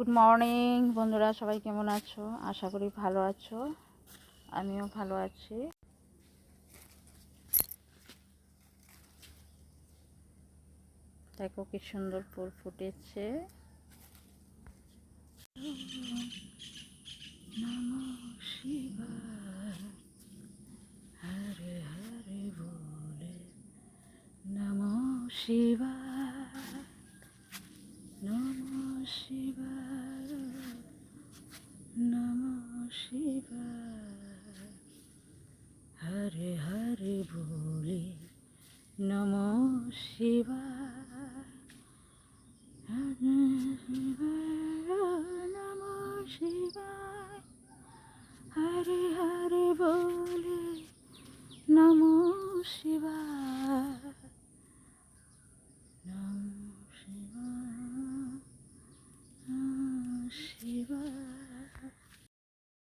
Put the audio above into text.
Good morning বন্ধুরা, সবাই কেমন আছো? আশা করি ভালো আছো। আমিও ভালো আছি। দেখো কি সুন্দর ফুল ফুটেছে। হরে বলে নম শিবা নম শিব হরে হরে বলে নম শিবা। নম শিবায় হরে হরে বলে নম শিবা।